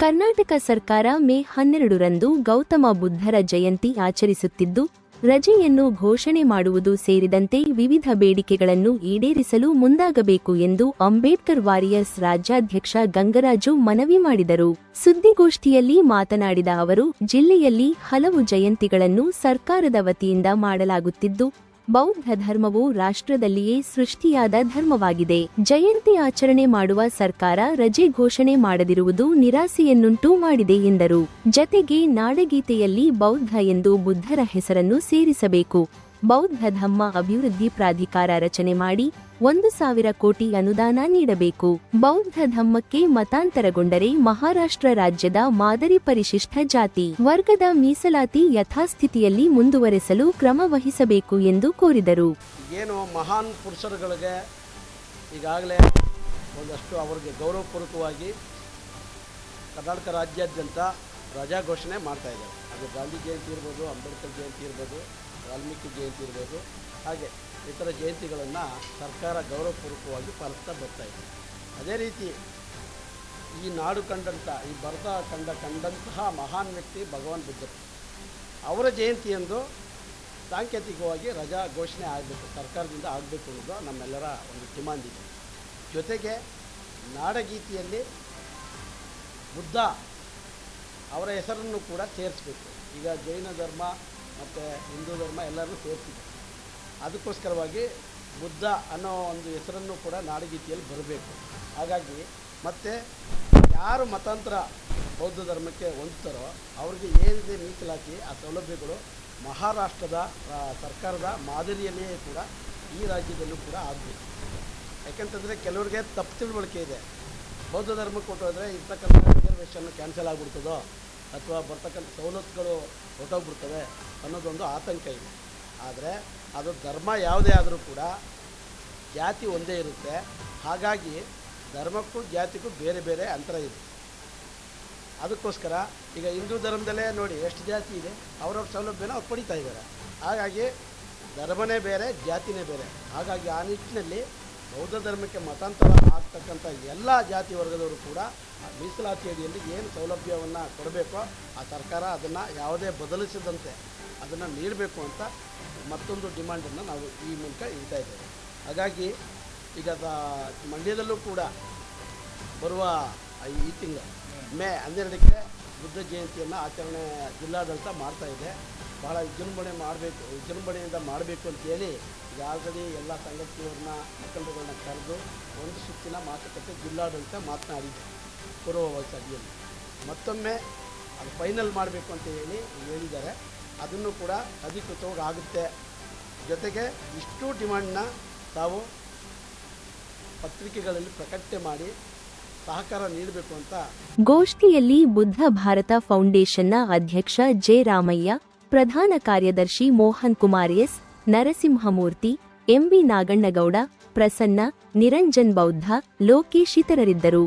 ಕರ್ನಾಟಕ ಸರ್ಕಾರ ಮೇ ಹನ್ನೆರಡರಂದು ಗೌತಮ ಬುದ್ಧರ ಜಯಂತಿ ಆಚರಿಸುತ್ತಿದ್ದು, ರಜೆಯನ್ನು ಘೋಷಣೆ ಮಾಡುವುದು ಸೇರಿದಂತೆ ವಿವಿಧ ಬೇಡಿಕೆಗಳನ್ನು ಈಡೇರಿಸಲು ಮುಂದಾಗಬೇಕು ಎಂದು ಅಂಬೇಡ್ಕರ್ ವಾರಿಯರ್ಸ್ ರಾಜ್ಯಾಧ್ಯಕ್ಷ ಗಂಗರಾಜು ಮನವಿ ಮಾಡಿದರು. ಸುದ್ದಿಗೋಷ್ಠಿಯಲ್ಲಿ ಮಾತನಾಡಿದ ಅವರು, ಜಿಲ್ಲೆಯಲ್ಲಿ ಹಲವು ಜಯಂತಿಗಳನ್ನು ಸರ್ಕಾರದ ವತಿಯಿಂದ ಮಾಡಲಾಗುತ್ತಿದ್ದು ಬೌದ್ಧ ಧರ್ಮವು ರಾಷ್ಟ್ರದಲ್ಲಿಯೇ ಸೃಷ್ಟಿಯಾದ ಧರ್ಮವಾಗಿದೆ. ಜಯಂತಿ ಆಚರಣೆ ಮಾಡುವ ಸರ್ಕಾರ ರಜೆ ಘೋಷಣೆ ಮಾಡದಿರುವುದು ನಿರಾಸೆಯನ್ನುಂಟು ಮಾಡಿದೆ ಎಂದರು. ಜತೆಗೆ ನಾಡಗೀತೆಯಲ್ಲಿ ಬೌದ್ಧ ಎಂದು ಬುದ್ಧರ ಹೆಸರನ್ನು ಸೇರಿಸಬೇಕು. ಬೌದ್ಧ ಧಮ್ಮ ಅಭಿವೃದ್ಧಿ ಪ್ರಾಧಿಕಾರ ರಚನೆ ಮಾಡಿ ಒಂದು ಸಾವಿರ ಕೋಟಿ ಅನುದಾನ ನೀಡಬೇಕು. ಬೌದ್ಧ ಧಮ್ಮಕ್ಕೆ ಮತಾಂತರಗೊಂಡರೆ ಮಹಾರಾಷ್ಟ್ರ ರಾಜ್ಯದ ಮಾದರಿ ಪರಿಶಿಷ್ಟ ಜಾತಿ. ವರ್ಗದ ಮೀಸಲಾತಿ ಯಥಾಸ್ಥಿತಿಯಲ್ಲಿ ಮುಂದುವರೆಸಲು ಕ್ರಮ ವಹಿಸಬೇಕು ಎಂದು ಕೋರಿದರು. ಏನು ಮಹಾನ್ ಪುರುಷರುಗಳಿಗೆ ಈಗಾಗಲೇ ಒಂದಷ್ಟು ಅವರಿಗೆ ಗೌರವಪೂರ್ವಕವಾಗಿ ಕರ್ನಾಟಕ ರಾಜ್ಯಾದ್ಯಂತ ರಜಾ ಘೋಷಣೆ ಮಾಡ್ತಾ ಇದ್ದಾರೆ. ಅದು ಗಾಂಧಿ ಜಯಂತಿ ಇರ್ಬೋದು, ಅಂಬೇಡ್ಕರ್ ಜಯಂತಿ ಇರ್ಬೋದು, ವಾಲ್ಮೀಕಿ ಜಯಂತಿ ಇರ್ಬೋದು, ಹಾಗೆ ಇತರ ಜಯಂತಿಗಳನ್ನು ಸರ್ಕಾರ ಗೌರವಪೂರ್ವಕವಾಗಿ ಪಾಲಿಸ್ತಾ ಬರ್ತಾ ಇದೆ. ಅದೇ ರೀತಿ ಈ ನಾಡು ಕಂಡಂಥ ಈ ಭಾರತ ಕಂಡ ಕಂಡಂತಹ ಮಹಾನ್ ವ್ಯಕ್ತಿ ಭಗವಾನ್ ಬುದ್ಧರು. ಅವರ ಜಯಂತಿಯಂದು ಸಾಂಕೇತಿಕವಾಗಿ ರಜಾ ಘೋಷಣೆ ಆಗಬೇಕು, ಸರ್ಕಾರದಿಂದ ಆಗಬೇಕು ಅನ್ನೋದು ನಮ್ಮೆಲ್ಲರ ಒಂದು ಡಿಮಾಂಡ್ ಇದೆ. ಜೊತೆಗೆ ನಾಡಗೀತಿಯಲ್ಲಿ ಬುದ್ಧ ಅವರ ಹೆಸರನ್ನು ಕೂಡ ಸೇರಿಸ್ಬೇಕು. ಈಗ ಜೈನ ಧರ್ಮ ಮತ್ತು ಹಿಂದೂ ಧರ್ಮ ಎಲ್ಲರನ್ನೂ ಸೇರಿಸಿದೆ ಅದಕ್ಕೋಸ್ಕರವಾಗಿ ಬುದ್ಧ ಅನ್ನೋ ಒಂದು ಹೆಸರನ್ನು ಕೂಡ ನಾಡಗೀತೆಯಲ್ಲಿ ಬರಬೇಕು. ಹಾಗಾಗಿ ಮತ್ತು ಯಾರು ಮತಾಂತರ ಬೌದ್ಧ ಧರ್ಮಕ್ಕೆ ಹೊಂದ್ತಾರೋ ಅವ್ರಿಗೆ ಏನಿದೆ ಮೀಸಲಾತಿ ಆ ಸೌಲಭ್ಯಗಳು ಮಹಾರಾಷ್ಟ್ರದ ಸರ್ಕಾರದ ಮಾದರಿಯಲ್ಲಿಯೇ ಕೂಡ ಈ ರಾಜ್ಯದಲ್ಲೂ ಕೂಡ ಆಗಬೇಕು. ಯಾಕೆಂತಂದರೆ ಕೆಲವರಿಗೆ ತಪ್ಪು ತಿಳುವಳಿಕೆ ಇದೆ. ಬೌದ್ಧ ಧರ್ಮಕ್ಕೆ ಕೊಟ್ಟೋದ್ರೆ ಇರ್ತಕ್ಕಂಥ ರಿಸರ್ವೇಷನ್ ಕ್ಯಾನ್ಸಲ್ ಆಗಿಬಿಡ್ತದೋ ಅಥವಾ ಬರ್ತಕ್ಕಂಥ ಸವಲತ್ತುಗಳು ಹೊರಟೋಗ್ಬಿಡ್ತವೆ ಅನ್ನೋದೊಂದು ಆತಂಕ ಇದೆ. ಆದರೆ ಅದು ಧರ್ಮ ಯಾವುದೇ ಆದರೂ ಕೂಡ ಜಾತಿ ಒಂದೇ ಇರುತ್ತೆ. ಹಾಗಾಗಿ ಧರ್ಮಕ್ಕೂ ಜಾತಿಗೂ ಬೇರೆ ಬೇರೆ ಅಂತರ ಇದೆ. ಅದಕ್ಕೋಸ್ಕರ ಈಗ ಹಿಂದೂ ಧರ್ಮದಲ್ಲೇ ನೋಡಿ ಎಷ್ಟು ಜಾತಿ ಇದೆ, ಅವ್ರವ್ರ ಸೌಲಭ್ಯನ ಅವ್ರು ಪಡಿತಾ ಇದ್ದಾರೆ. ಹಾಗಾಗಿ ಧರ್ಮನೇ ಬೇರೆ, ಜಾತಿನೇ ಬೇರೆ. ಹಾಗಾಗಿ ಆ ನಿಟ್ಟಿನಲ್ಲಿ ಬೌದ್ಧ ಧರ್ಮಕ್ಕೆ ಮತಾಂತರ ಆಗ್ತಕ್ಕಂಥ ಎಲ್ಲ ಜಾತಿ ವರ್ಗದವರು ಕೂಡ ಆ ಮೀಸಲಾತಿ ಅಡಿಯಲ್ಲಿ ಏನು ಸೌಲಭ್ಯವನ್ನು ಕೊಡಬೇಕೋ ಆ ಸರ್ಕಾರ ಅದನ್ನು ಯಾವುದೇ ಬದಲಿಸದಂತೆ ಅದನ್ನು ನೀಡಬೇಕು ಅಂತ ಮತ್ತೊಂದು ಡಿಮ್ಯಾಂಡನ್ನು ನಾವು ಈ ಮೂಲಕ ಇಡ್ತಾ ಇದ್ದೇವೆ. ಹಾಗಾಗಿ ಈಗ ಮಂಡ್ಯದಲ್ಲೂ ಕೂಡ ಬರುವ ಈ ತಿಂಗಳು ಮೇ ಹನ್ನೆರಡಕ್ಕೆ ಬುದ್ಧ ಜಯಂತಿಯನ್ನು ಆಚರಣೆ ಜಿಲ್ಲಾಡಳಿತ ಇದೆ. ಭಾಳ ವಿಜೃಂಭಣೆ ಮಾಡಬೇಕು, ವಿಜೃಂಭಣೆಯಿಂದ ಮಾಡಬೇಕು ಅಂತೇಳಿ ಈಗ ಆಲ್ರೆಡಿ ಎಲ್ಲ ಸಂಘಟನೆಯವ್ರನ್ನ ಮುಖಂಡಗಳನ್ನ ಕರೆದು ಒಂದು ಸುತ್ತಿನ ಮಾತುಕತೆ ಜಿಲ್ಲಾಡಳಿತ ಮಾತನಾಡಿದೆ ಪೂರ್ವವಾಗಿ ಸಭೆಯಲ್ಲಿ ಮತ್ತೊಮ್ಮೆ ಅದು ಫೈನಲ್ ಮಾಡಬೇಕು ಅಂತ ಹೇಳಿ ಹೇಳಿದ್ದಾರೆ. ಅದನ್ನು ಕೂಡ ಅಧಿಕೃತವಾಗಿ ಆಗುತ್ತೆ. ಜೊತೆಗೆ ಇಷ್ಟು ಡಿಮಾಂಡ್ನ ತಾವು ಪತ್ರಿಕೆಗಳಲ್ಲಿ ಪ್ರಕಟಣೆ ಮಾಡಿ ಸಹಕಾರ ನೀಡಬೇಕು ಅಂತ ಗೋಷ್ಠಿಯಲ್ಲಿ ಬುದ್ಧ ಭಾರತ ಫೌಂಡೇಶನ್ನ ಅಧ್ಯಕ್ಷ ಜೆ ರಾಮಯ್ಯ, ಪ್ರಧಾನ ಕಾರ್ಯದರ್ಶಿ ಮೋಹನ್ ಕುಮಾರ್ ಎಸ್, ನರಸಿಂಹಮೂರ್ತಿ ಎಂಬಿ ನಾಗಣ್ಣಗೌಡ, ಪ್ರಸನ್ನ, ನಿರಂಜನ್ ಬೌದ್ಧ, ಲೋಕೇಶ್ ಇತರರಿದ್ದರು.